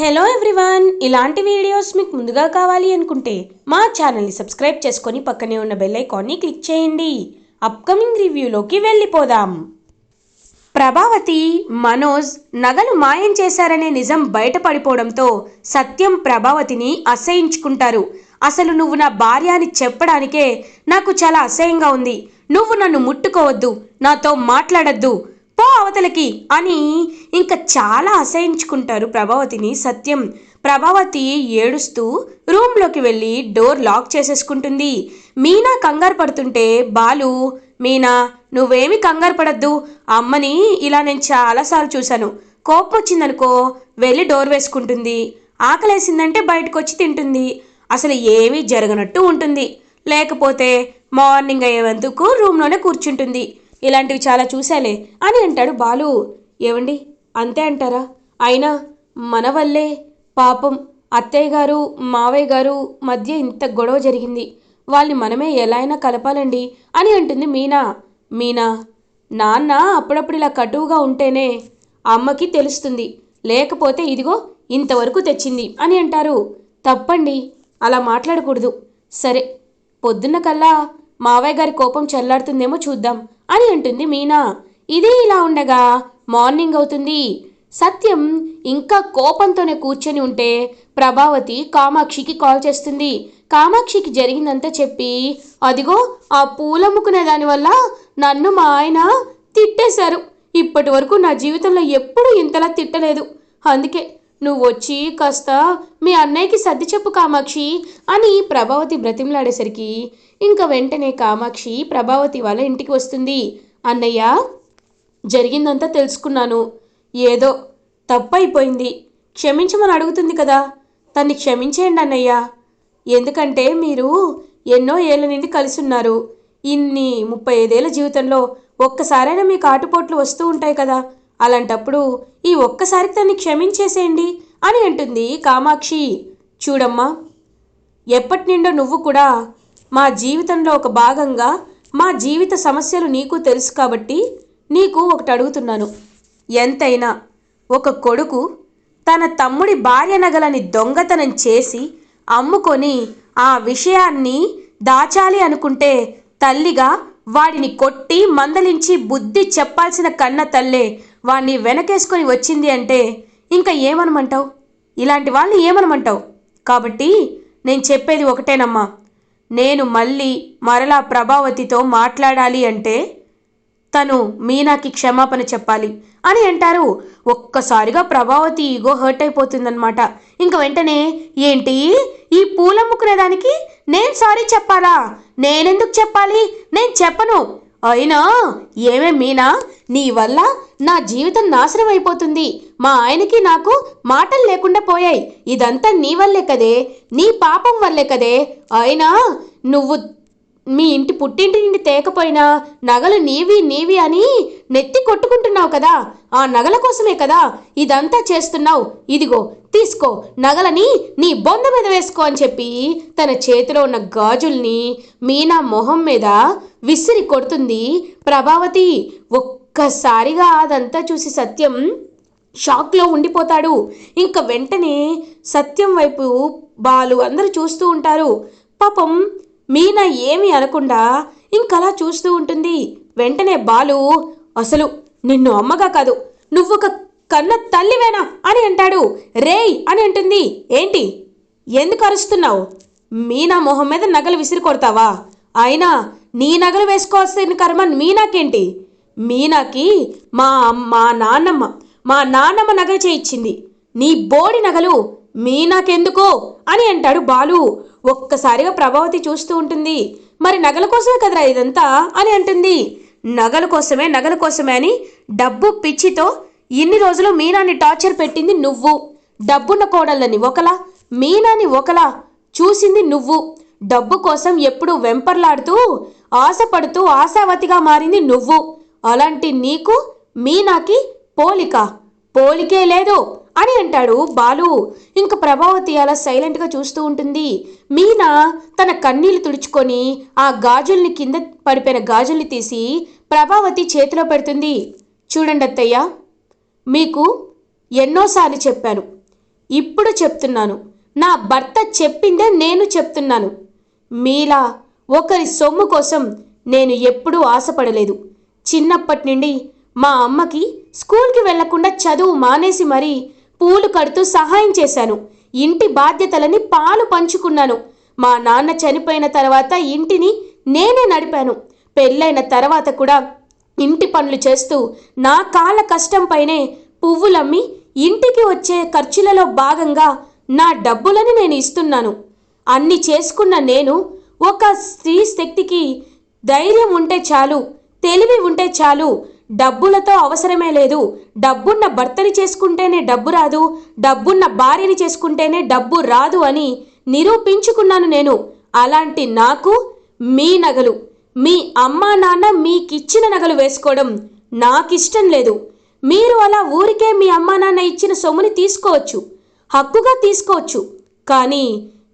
Hello everyone ఇలాంటి videos మీకు ముందుగా కావాలి అనుకుంటే మా ఛానల్ని సబ్స్క్రైబ్ చేసుకొని పక్కనే ఉన్న బెల్ ఐకాన్ని క్లిక్ చేయండి. అప్కమింగ్ రివ్యూలోకి వెళ్ళిపోదాం. ప్రభావతి మనోజ్ నగలు మాయం చేశారనే నిజం బయటపడిపోవడంతో సత్యం ప్రభావతిని అసహించుకుంటారు. అసలు నువ్వు నా భార్య అని చెప్పడానికే నాకు చాలా అసహ్యంగా ఉంది. నువ్వు నన్ను ముట్టుకోవద్దు నాతో మాట్లాడద్దు. పో అవతలకి అని ఇంకా చాలా అసహించుకుంటారు ప్రభావతిని సత్యం. ప్రభావతి ఏడుస్తూ రూమ్లోకి వెళ్ళి డోర్ లాక్ చేసేసుకుంటుంది. మీనా కంగారు పడుతుంటే బాలు మీనా నువ్వేమి కంగారు పడద్దు. అమ్మని ఇలా నేను చాలాసార్లు చూశాను. కోపం వచ్చిందనుకో వెళ్ళి డోర్ వేసుకుంటుంది. ఆకలేసిందంటే బయటకు వచ్చి తింటుంది. అసలు ఏమీ జరగనట్టు ఉంటుంది. లేకపోతే మార్నింగ్ అయ్యేందుకు రూమ్లోనే కూర్చుంటుంది. ఇలాంటివి చాలా చూశాలే అని అంటాడు బాలు. ఏవండి? అంతే అంటారా? అయినా మన వల్లే పాపం అత్తయ్య గారు మావయ్య గారు మధ్య ఇంత గొడవ జరిగింది. వాళ్ళని మనమే ఎలా అయినా కలపాలండి అని అంటుంది మీనా. మీనా నాన్న అప్పుడప్పుడు ఇలా కటువుగా ఉంటేనే అమ్మకి తెలుస్తుంది. లేకపోతే ఇదిగో ఇంతవరకు తెచ్చింది అని అంటారు. తప్పండి అలా మాట్లాడకూడదు. సరే పొద్దున్న కల్లా మావయ్య గారి కోపం చల్లారుతుందేమో చూద్దాం. అని అంటుంది మీనా. ఇదే ఇలా ఉండగా మార్నింగ్ అవుతుంది. సత్యం ఇంకా కోపంతోనే కూర్చొని ఉంటే ప్రభావతి కామాక్షికి కాల్ చేస్తుంది. కామాక్షికి జరిగిందంతా చెప్పి అదిగో ఆ పూలమ్ముకునే దానివల్ల నన్ను మా ఆయన తిట్టేశారు. ఇప్పటి వరకు నా జీవితంలో ఎప్పుడూ ఇంతలా తిట్టలేదు. అందుకే నువ్వు వచ్చి కాస్త మీ అన్నయ్యకి సర్ది చెప్పు కామాక్షి అని ప్రభావతి బ్రతిమలాడేసరికి ఇంకా వెంటనే కామాక్షి ప్రభావతి వాళ్ళ ఇంటికి వస్తుంది. అన్నయ్య జరిగిందంతా తెలుసుకున్నాను. ఏదో తప్పైపోయింది. క్షమించమని అడుగుతుంది కదా. తన్ని క్షమించేయండి అన్నయ్య. ఎందుకంటే మీరు ఎన్నో ఏళ్ళ నుండి కలిసి ఉన్నారు ఇన్ని ముప్పై ఐదేళ్ళ జీవితంలో ఒక్కసారైనా మీకు ఆటుపోట్లు వస్తూ ఉంటాయి కదా. అలాంటప్పుడు ఈ ఒక్కసారి తన్ని క్షమించేసేయండి అని అంటుంది కామాక్షి. చూడమ్మా ఎప్పటి నుండో నువ్వు కూడా మా జీవితంలో ఒక భాగంగా మా జీవిత సమస్యలు నీకు తెలుసు కాబట్టి నీకు ఒకటి అడుగుతున్నాను. ఎంతైనా ఒక కొడుకు తన తమ్ముడి భార్య నగలని దొంగతనం చేసి అమ్ముకొని ఆ విషయాన్ని దాచాలి అనుకుంటే తల్లిగా వాడిని కొట్టి మందలించి బుద్ధి చెప్పాల్సిన కన్న తల్లే వాణ్ణి వెనకేసుకొని వచ్చింది అంటే ఇంకా ఏమనమంటావు? ఇలాంటి వాళ్ళని ఏమనమంటావు? కాబట్టి నేను చెప్పేది ఒకటేనమ్మా. నేను మళ్ళీ మరలా ప్రభావతితో మాట్లాడాలి అంటే తను మీనాకి క్షమాపణ చెప్పాలి అని అంటారు. ఒక్కసారిగా ప్రభావతి ఈగో హర్ట్ అయిపోతుందన్నమాట. ఇంక వెంటనే ఏంటి? ఈ పూలమ్ముకునేదానికి నేను సారీ చెప్పాలా? నేనెందుకు చెప్పాలి? నేను చెప్పను. అయినా ఏమే మీనా? నీ వల్ల నా జీవితం నాశనం అయిపోతుంది. మా ఆయనకి నాకు మాటలు లేకుండా పోయాయి. ఇదంతా నీ వల్లే కదే. నీ పాపం వల్లే కదే. అయినా నువ్వు మీ ఇంటి పుట్టింటి నుండి తేకపోయినా నగలు నీవి నీవి అని నెత్తి కొట్టుకుంటున్నావు కదా. ఆ నగల కోసమే కదా ఇదంతా చేస్తున్నావు. ఇదిగో తీసుకో. నగలని నీ బొంద మీద వేసుకో అని చెప్పి తన చేతిలో ఉన్న గాజుల్ని మీనా మొహం మీద విసిరి కొడుతుంది. ప్రభావతి ఒక్కసారిగా అదంతా చూసి సత్యం షాక్లో ఉండిపోతాడు. ఇంకా వెంటనే సత్యం వైపు బాలు అందరూ చూస్తూ ఉంటారు. పాపం మీనా ఏమీ అనకుండా ఇంకలా చూస్తూ ఉంటుంది. వెంటనే బాలు అసలు నిన్ను అమ్మగా కాదు నువ్వొక కన్న తల్లివేనా? అని అంటాడు. రేయ్! అని అంటుంది. ఏంటి? ఎందుకు అరుస్తున్నావు? మీనా మొహం మీద నగలు విసిరి కొడతావా? అయినా నీ నగలు వేసుకోవాల్సిన కర్మ మీనాకేంటి? మీనాకి మా మా నాన్నమ్మ మా నాన్నమ్మ నగలు చేయించింది నీ బోడి నగలు మీనాకెందుకు? అని అంటాడు బాలు. ఒక్కసారిగా ప్రభావతి చూస్తూ ఉంటుంది. మరి నగల కోసమే కదరా ఇదంతా? అని అంటుంది. నగల కోసమే నగల కోసమే అని డబ్బు పిచ్చితో ఇన్ని రోజులు మీనాని టార్చర్ పెట్టింది నువ్వు. డబ్బున్న కోడళ్ళని ఒకలా మీనాని ఒకలా చూసింది నువ్వు. డబ్బు కోసం ఎప్పుడు వెంపర్లాడుతూ ఆశపడుతూ ఆశావతిగా మారింది నువ్వు. అలాంటి నీకు మీనాకి పోలిక. పోలికే లేదు. అని అంటాడు బాలు. ఇంక ప్రభావతి అలా సైలెంట్గా చూస్తూ ఉంటుంది. మీనా తన కన్నీళ్ళు తుడుచుకొని ఆ గాజుల్ని కింద పడిపోయిన గాజుల్ని తీసి ప్రభావతి చేతిలో పెడుతుంది. చూడండి అత్తయ్య మీకు ఎన్నోసార్లు చెప్పాను. ఇప్పుడు చెప్తున్నాను. నా భర్త చెప్పిందే నేను చెప్తున్నాను. మీలా ఒకరి సొమ్ము కోసం నేను ఎప్పుడూ ఆశపడలేదు. చిన్నప్పటి నుండి మా అమ్మకి స్కూల్కి వెళ్ళకుండా చదువు మానేసి మరీ పూలు కడుతూ సహాయం చేశాను. ఇంటి బాధ్యతలని పాలు పంచుకున్నాను. మా నాన్న చనిపోయిన తర్వాత ఇంటిని నేనే నడిపాను. పెళ్ళైన తర్వాత కూడా ఇంటి పనులు చేస్తూ నా కాళ్ళ కష్టంపైనే పువ్వులమ్మి ఇంటికి వచ్చే ఖర్చులలో భాగంగా నా డబ్బులని నేను ఇస్తున్నాను. అన్ని చేసుకున్న నేను ఒక స్త్రీ శక్తికి ధైర్యం ఉంటే చాలు తెలివి ఉంటే చాలు డబ్బులతో అవసరమే లేదు. డబ్బున్న భర్తని చేసుకుంటేనే డబ్బు రాదు. డబ్బున్న భార్యని చేసుకుంటేనే డబ్బు రాదు అని నిరూపించుకున్నాను నేను. అలాంటి నాకు మీ నగలు మీ అమ్మా నాన్న మీకిచ్చిన నగలు వేసుకోవడం నాకిష్టం లేదు. మీరు అలా ఊరికే మీ అమ్మా నాన్న ఇచ్చిన సొమ్ముని తీసుకోవచ్చు. హక్కుగా తీసుకోవచ్చు. కానీ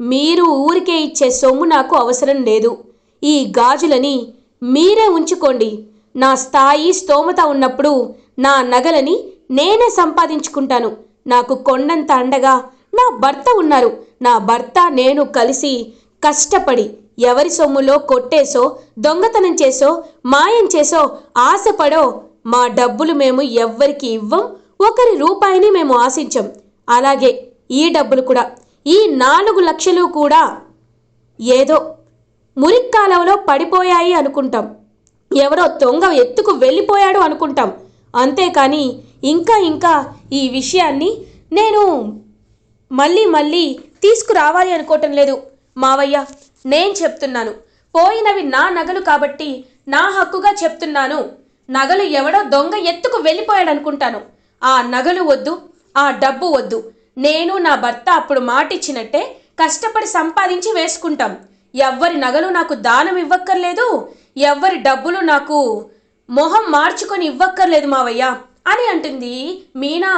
మీరు ఊరికే ఇచ్చే సొమ్ము నాకు అవసరం లేదు. ఈ గాజులని మీరే ఉంచుకోండి. నా స్థాయి స్తోమత ఉన్నప్పుడు నా నగలని నేనే సంపాదించుకుంటాను. నాకు కొండంత అండగా నా భర్త ఉన్నారు. నా భర్త నేను కలిసి కష్టపడి ఎవరి సొమ్ములో కొట్టేసో దొంగతనం చేసో మాయం చేసో ఆశపడో మా డబ్బులు మేము ఎవ్వరికి ఇవ్వం. ఒకరి రూపాయిని మేము ఆశించం. అలాగే ఈ డబ్బులు కూడా. ఈ నాలుగు లక్షలు కూడా ఏదో మురిక్కాలంలో పడిపోయాయి అనుకుంటాం. ఎవరో దొంగ ఎత్తుకు వెళ్ళిపోయాడు అనుకుంటాం. అంతేకాని ఇంకా ఇంకా ఈ విషయాన్ని నేను మళ్ళీ మళ్ళీ తీసుకురావాలి అనుకోవటం లేదు. మావయ్య నేను చెప్తున్నాను. పోయినవి నా నగలు కాబట్టి నా హక్కుగా చెప్తున్నాను. నగలు ఎవడో దొంగ ఎత్తుకు వెళ్ళిపోయాడు అనుకుంటాను. ఆ నగలు వద్దు ఆ డబ్బు వద్దు. నేను నా భర్త అప్పుడు మాటిచ్చినట్టే కష్టపడి సంపాదించి వేసుకుంటాం. ఎవ్వరి నగలు నాకు దానం ఇవ్వక్కర్లేదు. ఎవ్వరి డబ్బులు నాకు మొహం మార్చుకొని ఇవ్వక్కర్లేదు మావయ్య అని అంటుంది మీనా.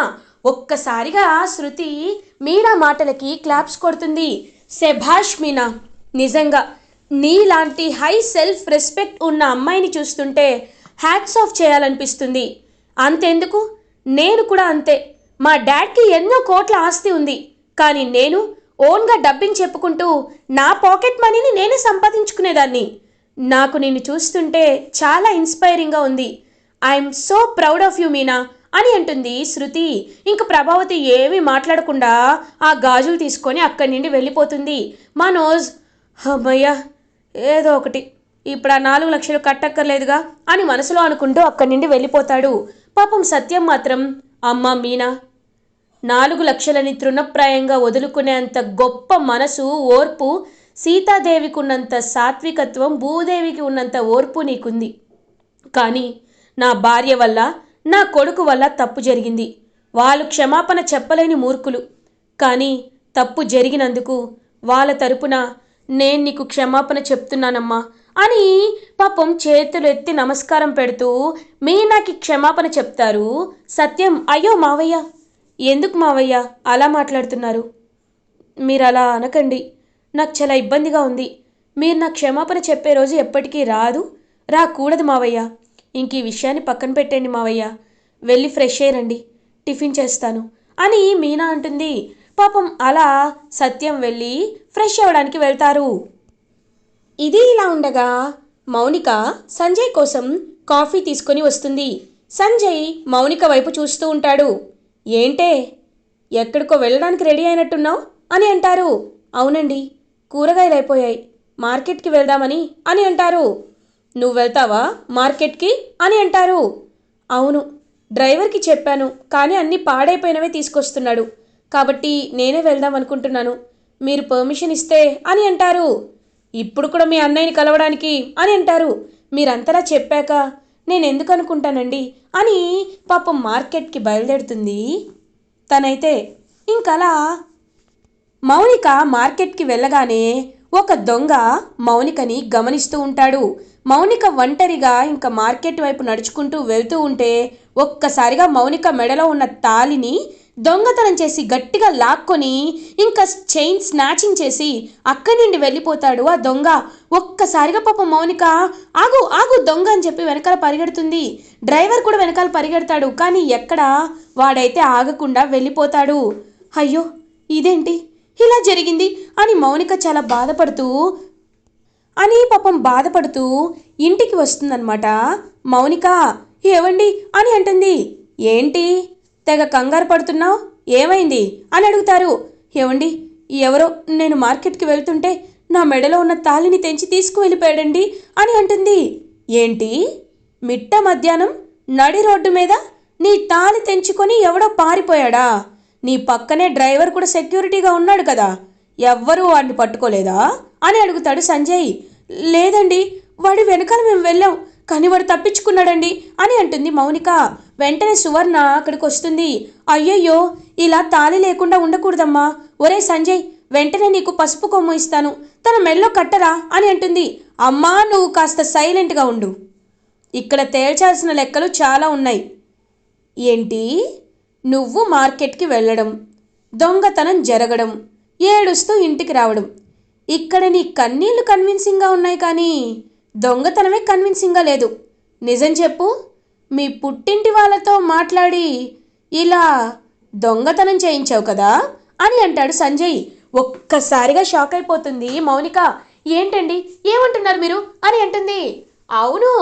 ఒక్కసారిగా శృతి మీనా మాటలకి క్లాప్స్ కొడుతుంది. శభాష్ మీనా నిజంగా నీలాంటి హై సెల్ఫ్ రెస్పెక్ట్ ఉన్న అమ్మాయిని చూస్తుంటే హ్యాట్స్ ఆఫ్ చేయాలనిపిస్తుంది. అంతెందుకు? నేను కూడా అంతే. మా డాడ్కి ఎన్నో కోట్ల ఆస్తి ఉంది. కానీ నేను ఓన్గా డబ్బింగ్ చెప్పుకుంటూ నా పాకెట్ మనీని నేనే సంపాదించుకునేదాన్ని. నాకు నిన్ను చూస్తుంటే చాలా ఇన్స్పైరింగ్గా ఉంది. I'm so proud of you Meena అని అంటుంది శృతి. ఇంక ప్రభావతి ఏమీ మాట్లాడకుండా ఆ గాజులు తీసుకొని అక్కడి నుండి వెళ్ళిపోతుంది. మనోజ్ అమ్మయ్య ఏదో ఒకటి. ఇప్పుడు ఆ నాలుగు లక్షలు కట్టక్కర్లేదుగా అని మనసులో అనుకుంటూ అక్కడి నుండి వెళ్ళిపోతాడు. పాపం సత్యం మాత్రం అమ్మ మీనా నాలుగు లక్షలని తృణప్రాయంగా వదులుకునేంత గొప్ప మనసు ఓర్పు సీతాదేవికి ఉన్నంత సాత్వికత్వం భూదేవికి ఉన్నంత ఓర్పు నీకుంది. కానీ నా భార్య వల్ల నా కొడుకు వల్ల తప్పు జరిగింది. వాళ్ళు క్షమాపణ చెప్పలేని మూర్ఖులు. కానీ తప్పు జరిగినందుకు వాళ్ళ తరపున నేను నీకు క్షమాపణ చెప్తున్నానమ్మా అని పాపం చేతులు ఎత్తి నమస్కారం పెడుతూ మీనాకి క్షమాపణ చెప్తారు? సత్యం. అయ్యో మావయ్య. ఎందుకు మావయ్య? అలా మాట్లాడుతున్నారు. మీరు అలా అనకండి. నాకు చాలా ఇబ్బందిగా ఉంది. మీరు నాకు క్షమాపణ చెప్పే రోజు ఎప్పటికీ రాదు. రాకూడదు మావయ్య. ఇంక ఈ విషయాన్ని పక్కన పెట్టండి మావయ్య. వెళ్ళి ఫ్రెష్ అయ్యండి. టిఫిన్ చేస్తాను. అని మీనా అంటుంది. పాపం అలా సత్యం వెళ్ళి ఫ్రెష్ అవ్వడానికి వెళ్తారు. ఇది ఇలా ఉండగా మౌనిక సంజయ్ కోసం కాఫీ తీసుకొని వస్తుంది. సంజయ్ మౌనిక వైపు చూస్తూ ఉంటాడు. ఏంటే? ఎక్కడికో వెళ్ళడానికి రెడీ అయినట్టున్నావు? అని అంటారు. అవునండి. కూరగాయలు అయిపోయాయి మార్కెట్కి వెళ్దామని అని అంటారు. నువ్వు వెళ్తావా మార్కెట్కి అని అంటారు. అవును డ్రైవర్కి చెప్పాను కానీ అన్నీ పాడైపోయినవే తీసుకొస్తున్నాడు. కాబట్టి నేనే వెళ్దాం అనుకుంటున్నాను. మీరు పర్మిషన్ ఇస్తే అని అంటారు. ఇప్పుడు కూడా మీ అన్నయ్యని కలవడానికి అని అంటారు. మీరంతలా చెప్పాక నేను ఎందుకు అనుకుంటానండి అని పాపం మార్కెట్కి బయలుదేరుతుంది. తనైతే ఇంకలా మౌనిక మార్కెట్కి వెళ్ళగానే ఒక దొంగ మౌనికని గమనిస్తూ ఉంటాడు. మౌనిక ఒంటరిగా ఇంకా మార్కెట్ వైపు నడుచుకుంటూ వెళ్తూ ఉంటే ఒక్కసారిగా మౌనిక మెడలో ఉన్న తాలిని దొంగతనం చేసి గట్టిగా లాక్కొని ఇంకా చైన్ స్నాచింగ్ చేసి అక్కడి నుండి వెళ్ళిపోతాడు ఆ దొంగ. ఒక్కసారిగా పాప మౌనిక ఆగు ఆగు దొంగ అని చెప్పి వెనకాల పరిగెడుతుంది. డ్రైవర్ కూడా వెనకాల పరిగెడతాడు కానీ ఎక్కడ వాడైతే ఆగకుండా వెళ్ళిపోతాడు. అయ్యో ఇదేంటి? ఇలా జరిగింది అని మౌనిక చాలా బాధపడుతూ అని పాపం బాధపడుతూ ఇంటికి వస్తుందన్నమాట. మౌనిక ఏవండి? అని అంటుంది. ఏంటి? తెగ కంగారు పడుతున్నావు? ఏమైంది? అని అడుగుతారు. ఏవండి? ఎవరో నేను మార్కెట్కి వెళ్తుంటే నా మెడలో ఉన్న తాళిని తెంచి తీసుకువెళ్ళిపోయాడండి అని అంటుంది. ఏంటి? మిట్ట మధ్యాహ్నం నడి రోడ్డు మీద నీ తాళి తెంచుకొని ఎవడో పారిపోయాడా? నీ పక్కనే డ్రైవర్ కూడా సెక్యూరిటీగా ఉన్నాడు కదా ఎవ్వరూ వాడిని పట్టుకోలేదా? అని అడుగుతాడు సంజయ్. లేదండి వాడి వెనకాల మేము వెళ్ళాం కానీ వాడు తప్పించుకున్నాడండి అని అంటుంది మౌనిక. వెంటనే సువర్ణ అక్కడికి వస్తుంది అయ్యయ్యో ఇలా తాళి లేకుండా ఉండకూడదమ్మా. ఒరే సంజయ్ వెంటనే నీకు పసుపు కొమ్ము ఇస్తాను. తన మెల్లో కట్టరా అని అంటుంది. అమ్మా నువ్వు కాస్త సైలెంట్గా ఉండు. ఇక్కడ తేల్చాల్సిన లెక్కలు చాలా ఉన్నాయి. ఏంటి? నువ్వు మార్కెట్కి వెళ్ళడం దొంగతనం జరగడం ఏడుస్తూ ఇంటికి రావడం. ఇక్కడ నీ కన్నీళ్ళు కన్విన్సింగ్గా ఉన్నాయి కానీ దొంగతనమే కన్విన్సింగ్గా లేదు. నిజం చెప్పు మీ పుట్టింటి వాళ్ళతో మాట్లాడి ఇలా దొంగతనం చేయించావు కదా అని అంటాడు సంజయ్. ఒక్కసారిగా షాక్ అయిపోతుంది మౌనిక. ఏంటండి? ఏమంటున్నారు మీరు? అని అంటుంది. అవును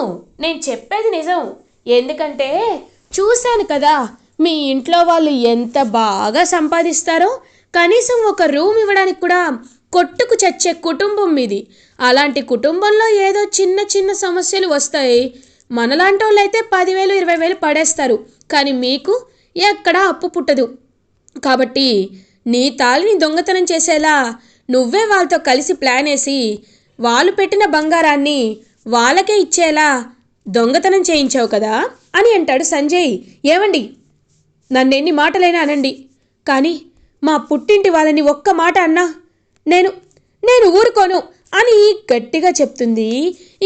నేను చెప్పేది నిజం. ఎందుకంటే చూశాను కదా మీ ఇంట్లో వాళ్ళు ఎంత బాగా సంపాదిస్తారో కనీసం ఒక రూమ్ ఇవ్వడానికి కూడా కొట్టుకు చచ్చే కుటుంబం మీది. అలాంటి కుటుంబంలో ఏదో చిన్న చిన్న సమస్యలు వస్తాయి. మనలాంటి వాళ్ళు అయితే పదివేలు ఇరవై వేలు పడేస్తారు. కానీ మీకు ఎక్కడా అప్పు పుట్టదు. కాబట్టి నీ తాళిని దొంగతనం చేసేలా నువ్వే వాళ్ళతో కలిసి ప్లాన్ వేసి వాళ్ళు పెట్టిన బంగారాన్ని వాళ్ళకే ఇచ్చేలా దొంగతనం చేయించావు కదా అని అంటాడు సంజయ్. ఏమండి నన్నెన్ని మాటలైనా అనండి. కానీ మా పుట్టింటి వాళ్ళని ఒక్క మాట అన్నా నేను నేను ఊరుకోను అని గట్టిగా చెప్తుంది.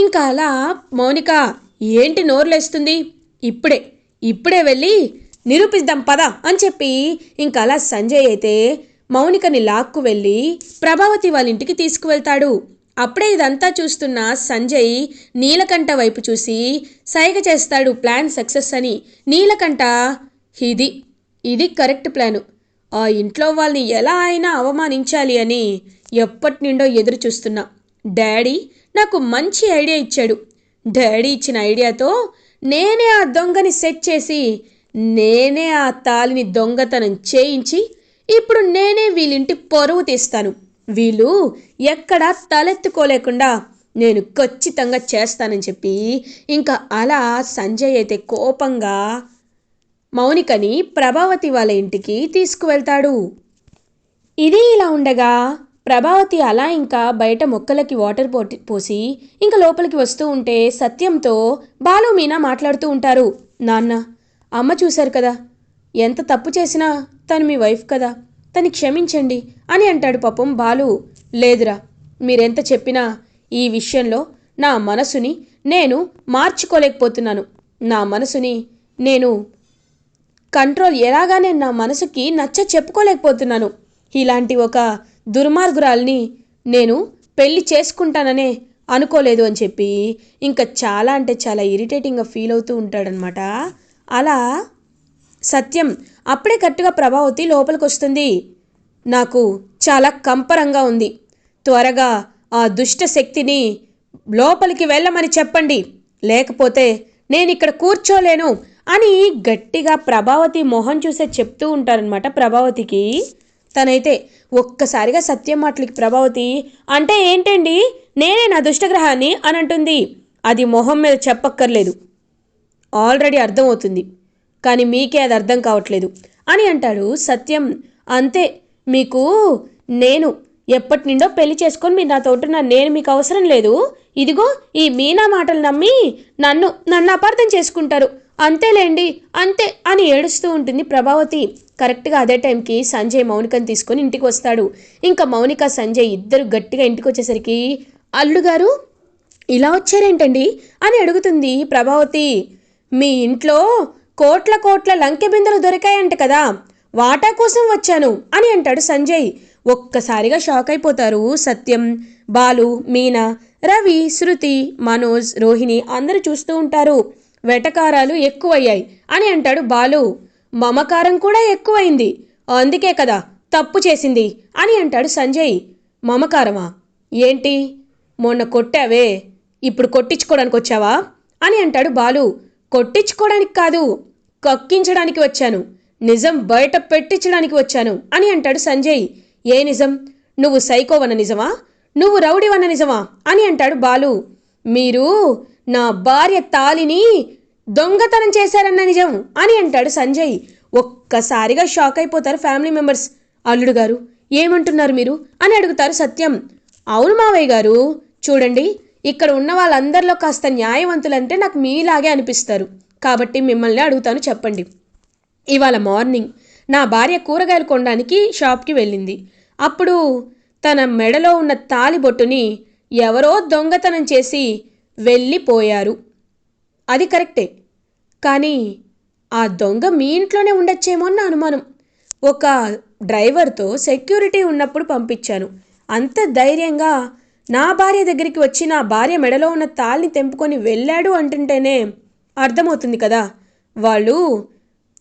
ఇంకా అలా మౌనిక ఏంటి నోరులేస్తుంది? ఇప్పుడే ఇప్పుడే వెళ్ళి నిరూపిద్దాం పద అని చెప్పి ఇంకా అలా సంజయ్ అయితే మౌనికని లాక్కు వెళ్ళి ప్రభావతి వాళ్ళ ఇంటికి తీసుకువెళ్తాడు. అప్పుడే ఇదంతా చూస్తున్న సంజయ్ నీలకంఠ వైపు చూసి సైగ చేస్తాడు ప్లాన్ సక్సెస్ అని. నీలకంఠ ఇది ఇది కరెక్ట్ ప్లాను. ఆ ఇంట్లో వాళ్ళని ఎలా అయినా అవమానించాలి అని ఎప్పటి నుండో ఎదురు చూస్తున్నా డాడీ నాకు మంచి ఐడియా ఇచ్చాడు. డాడీ ఇచ్చిన ఐడియాతో నేనే ఆ దొంగని సెట్ చేసి నేనే ఆ తాలిని దొంగతనం చేయించి ఇప్పుడు నేనే వీళ్ళింటి పొరువు తీస్తాను. వీళ్ళు ఎక్కడా తలెత్తుకోలేకుండా నేను ఖచ్చితంగా చేస్తానని చెప్పి ఇంకా అలా సంజయ్ అయితే కోపంగా మౌనికని ప్రభావతి వాళ్ళ ఇంటికి తీసుకువెళ్తాడు. ఇది ఇలా ఉండగా ప్రభావతి అలా ఇంకా బయట మొక్కలకి వాటర్ పోటి పోసి ఇంకా లోపలికి వస్తూ ఉంటే సత్యంతో బాలు మీనా మాట్లాడుతూ ఉంటారు. నాన్న అమ్మ చూశారు కదా ఎంత తప్పు చేసినా తను మీ వైఫ్ కదా తని క్షమించండి అని అంటాడు పాపం బాలు. లేదురా మీరెంత చెప్పినా ఈ విషయంలో నా మనసుని నేను మార్చుకోలేకపోతున్నాను. నా మనసుని నేను కంట్రోల్ ఎలాగానే నా మనసుకి నచ్చ చెప్పుకోలేకపోతున్నాను. ఇలాంటి ఒక దుర్మార్గురాల్ని నేను పెళ్ళి చేసుకుంటాననే అనుకోలేదు అని చెప్పి ఇంకా చాలా అంటే చాలా ఇరిటేటింగ్గా ఫీల్ అవుతూ ఉంటాడనమాట అలా సత్యం అప్పుడే కరెక్ట్గా ప్రభావతి లోపలికి వస్తుంది నాకు చాలా కంపరంగా ఉంది. త్వరగా ఆ దుష్ట శక్తిని లోపలికి వెళ్ళమని చెప్పండి. లేకపోతే నేను ఇక్కడ కూర్చోలేను. అని గట్టిగా ప్రభావతి మొహం చూసే చెప్తూ ఉంటారనమాట ప్రభావతికి. తనైతే ఒక్కసారిగా సత్యం మాటలకి ప్రభావతి అంటే ఏంటండి? నేనే నా దుష్టగ్రహాన్ని? అని అంటుంది. అది మొహం మీద చెప్పక్కర్లేదు. ఆల్రెడీ అర్థమవుతుంది. కానీ మీకే అది అర్థం కావట్లేదు. అని అంటాడు సత్యం. అంతే మీకు నేను ఎప్పటి నుండో పెళ్ళి చేసుకొని మీరు నాతో ఉంటున్నారు నేను మీకు అవసరం లేదు. ఇదిగో ఈ మీనా మాటలు నమ్మి నన్ను నన్ను అపార్థం చేసుకుంటారు. అంతేలేండి అంతే అని ఏడుస్తూ ఉంటుంది ప్రభావతి. కరెక్ట్గా అదే టైంకి సంజయ్ మౌనికని తీసుకొని ఇంటికి వస్తాడు ఇంకా మౌనిక సంజయ్ ఇద్దరు గట్టిగా ఇంటికి వచ్చేసరికి అల్లుగారు ఇలా వచ్చారేంటండి? అని అడుగుతుంది ప్రభావతి. మీ ఇంట్లో కోట్ల కోట్ల లంకె బిందెలు దొరికాయంట కదా వాటా కోసం వచ్చాను అని అంటాడు సంజయ్. ఒక్కసారిగా షాక్ అయిపోతారు సత్యం బాలు మీనా రవి శృతి మనోజ్ రోహిణి అందరూ చూస్తూ ఉంటారు. వెటకారాలు ఎక్కువయ్యాయి అని అంటాడు బాలు. మమకారం కూడా ఎక్కువైంది. అందుకే కదా తప్పు చేసింది అని అంటాడు సంజయ్. మమకారమా? ఏంటి? మొన్న కొట్టావే. ఇప్పుడు కొట్టించుకోవడానికి వచ్చావా? అని అంటాడు బాలు. కొట్టించుకోవడానికి కాదు కక్కించడానికి వచ్చాను. నిజం బయట పెట్టించడానికి వచ్చాను అని అంటాడు సంజయ్. ఏ నిజం? నువ్వు సైకోవన్న నిజమా? నువ్వు రౌడీవన్న నిజమా? అని అంటాడు బాలు. మీరు నా భార్య తాలిని దొంగతనం చేశారన్న నిజం అని అంటాడు సంజయ్. ఒక్కసారిగా షాక్ అయిపోతారు ఫ్యామిలీ మెంబర్స్. అల్లుడు గారు ఏమంటున్నారు మీరు? అని అడుగుతారు సత్యం. అవును మావయ్య గారు. చూడండి ఇక్కడ ఉన్న వాళ్ళందరిలో కాస్త న్యాయవంతులంటే నాకు మీలాగే అనిపిస్తారు. కాబట్టి మిమ్మల్ని అడుగుతాను చెప్పండి. ఇవాళ మార్నింగ్ నా భార్య కూరగాయలు కొనడానికి షాప్కి వెళ్ళింది. అప్పుడు తన మెడలో ఉన్న తాలిబొట్టుని ఎవరో దొంగతనం చేసి వెళ్ళిపోయారు. అది కరెక్టే. కానీ ఆ దొంగ మీ ఇంట్లోనే ఉండొచ్చేమో అన్న అనుమానం. ఒక డ్రైవర్తో సెక్యూరిటీ ఉన్నప్పుడు పంపించాను. అంత ధైర్యంగా నా భార్య దగ్గరికి వచ్చి నా భార్య మెడలో ఉన్న తాళ్ళని తెంపుకొని వెళ్ళాడు అంటుంటేనే అర్థమవుతుంది కదా. వాళ్ళు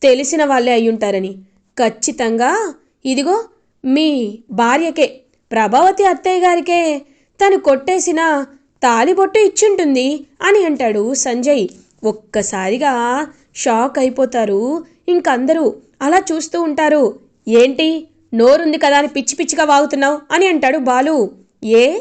తెలిసిన వాళ్ళే అయ్యుంటారని. ఖచ్చితంగా ఇదిగో మీ భార్యకే ప్రభావతి అత్తయ్య గారికే తను కొట్టేసిన తాలిబొట్టు ఇచ్చుంటుంది అని అంటాడు సంజయ్. ఒక్కసారిగా షాక్ అయిపోతారు. ఇంకందరూ అలా చూస్తూ ఉంటారు. ఏంటి? నోరుంది కదా అని పిచ్చి పిచ్చిగా వాగుతున్నావు అని అంటాడు బాలు. ఏ?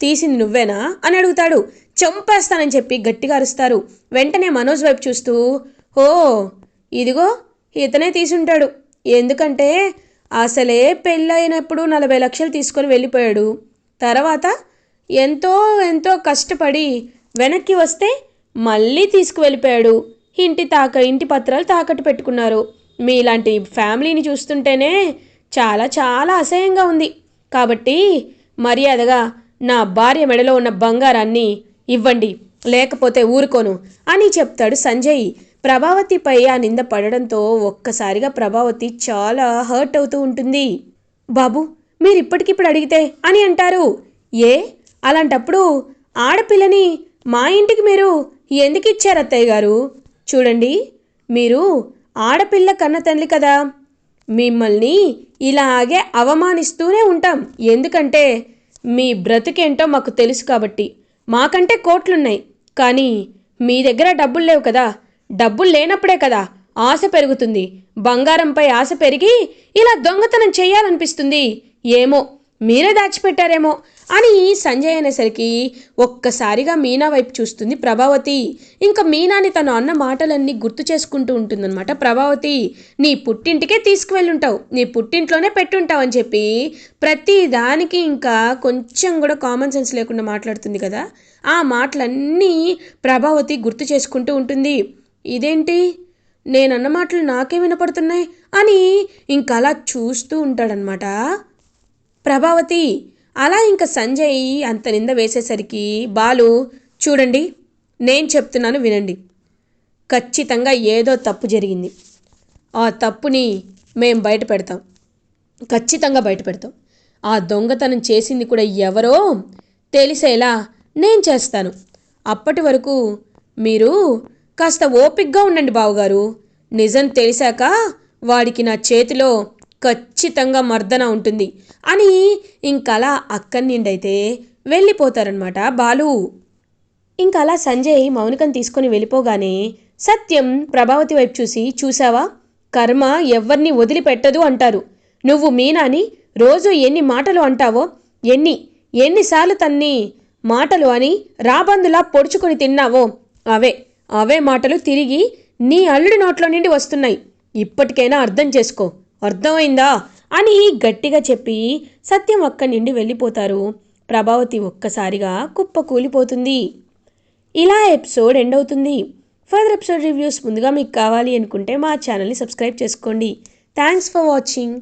తీసింది నువ్వేనా? అని అడుగుతాడు. చంపేస్తానని చెప్పి గట్టిగా అరుస్తారు. వెంటనే మనోజ్ వైపు చూస్తూ ఓ ఇదిగో ఇతనే తీసుంటాడు. ఎందుకంటే అసలే పెళ్ళైనప్పుడు నలభై లక్షలు తీసుకొని వెళ్ళిపోయాడు. తర్వాత ఎంతో ఎంతో కష్టపడి వెనక్కి వస్తే మళ్ళీ తీసుకువెళ్ళిపోయాడు. ఇంటి తాక ఇంటి పత్రాలు తాకట్టు పెట్టుకున్నారు. మీలాంటి ఫ్యామిలీని చూస్తుంటేనే చాలా చాలా అసహ్యంగా ఉంది. కాబట్టి మర్యాదగా నా భార్య మెడలో ఉన్న బంగారాన్ని ఇవ్వండి లేకపోతే ఊరుకోను అని చెప్తాడు సంజయ్. ప్రభావతిపై ఆ నింద పడడంతో ఒక్కసారిగా ప్రభావతి చాలా హర్ట్ అవుతూ ఉంటుంది. బాబు మీరు ఇప్పటికిప్పుడు అడిగితే అని అంటారు. ఏ? అలాంటప్పుడు ఆడపిల్లని మా ఇంటికి మీరు ఎందుకు ఇచ్చారు అత్తయ్య గారు? చూడండి మీరు ఆడపిల్ల కన్న తల్లి కదా. మిమ్మల్ని ఇలాగే అవమానిస్తూనే ఉంటాం. ఎందుకంటే మీ బ్రతికేంటో మాకు తెలుసు కాబట్టి. మాకంటే కోట్లున్నాయి. కానీ మీ దగ్గర డబ్బులు లేవు కదా. డబ్బులు లేనప్పుడే కదా ఆశ పెరుగుతుంది. బంగారంపై ఆశ పెరిగి ఇలా దొంగతనం చేయాలనిపిస్తుంది. ఏమో. మీరే దాచిపెట్టారేమో అని సంజయ్ అనేసరికి ఒక్కసారిగా మీనా వైపు చూస్తుంది ప్రభావతి. ఇంకా మీనాని తను అన్న మాటలన్నీ గుర్తు చేసుకుంటూ ఉంటుందన్నమాట. ప్రభావతి నీ పుట్టింటికే తీసుకువెళ్ళుంటావు. నీ పుట్టింట్లోనే పెట్టుంటావు అని చెప్పి ప్రతి దానికి ఇంకా కొంచెం కూడా కామన్ సెన్స్ లేకుండా మాట్లాడుతుంది కదా. ఆ మాటలన్నీ ప్రభావతి గుర్తు చేసుకుంటూ ఉంటుంది. ఇదేంటి? నేనన్న మాటలు నాకే వినపడుతున్నాయి అని ఇంకా అలా చూస్తూ ఉంటాడనమాట ప్రభావతి అలా ఇంకా సంజయ్ అంత నింద వేసేసరికి బాలు చూడండి నేను చెప్తున్నాను వినండి. ఖచ్చితంగా ఏదో తప్పు జరిగింది. ఆ తప్పుని మేం బయట పెడతాం. ఖచ్చితంగా బయట పెడతాం. ఆ దొంగతనం చేసింది కూడా ఎవరో తెలిసేలా నేను చేస్తాను. అప్పటి వరకు మీరు కాస్త ఓపిక్గా ఉండండి బావగారు. నిజం తెలిసాక వాడికి నా చేతిలో ఖచ్చితంగా మర్దన ఉంటుంది. అని ఇంకలా అక్కడి నుండైతే వెళ్ళిపోతారనమాట బాలు. ఇంకలా సంజయ్ మౌనికను తీసుకొని వెళ్ళిపోగానే సత్యం ప్రభావతి వైపు చూసి చూసావా కర్మ ఎవరిని వదిలిపెట్టదు అంటారు. నువ్వు మీనాని రోజు ఎన్ని మాటలు అంటావో ఎన్ని ఎన్నిసార్లు తన్ని మాటలు అని రాబందులా పొడుచుకొని తిన్నావో అవే అవే మాటలు తిరిగి నీ అల్లుడి నోట్లో నుండి వస్తున్నాయి. ఇప్పటికైనా అర్థం చేసుకో. అర్థమైందా? అని గట్టిగా చెప్పి సత్యం అక్క నిండి వెళ్ళిపోతారు. ప్రభావతి ఒక్కసారిగా కుప్ప కూలిపోతుంది. ఇలా ఎపిసోడ్ ఎండ్ అవుతుంది. ఫర్దర్ ఎపిసోడ్ రివ్యూస్ ముందుగా మీకు కావాలి అనుకుంటే మా ఛానల్ని సబ్స్క్రైబ్ చేసుకోండి. Thanks for watching.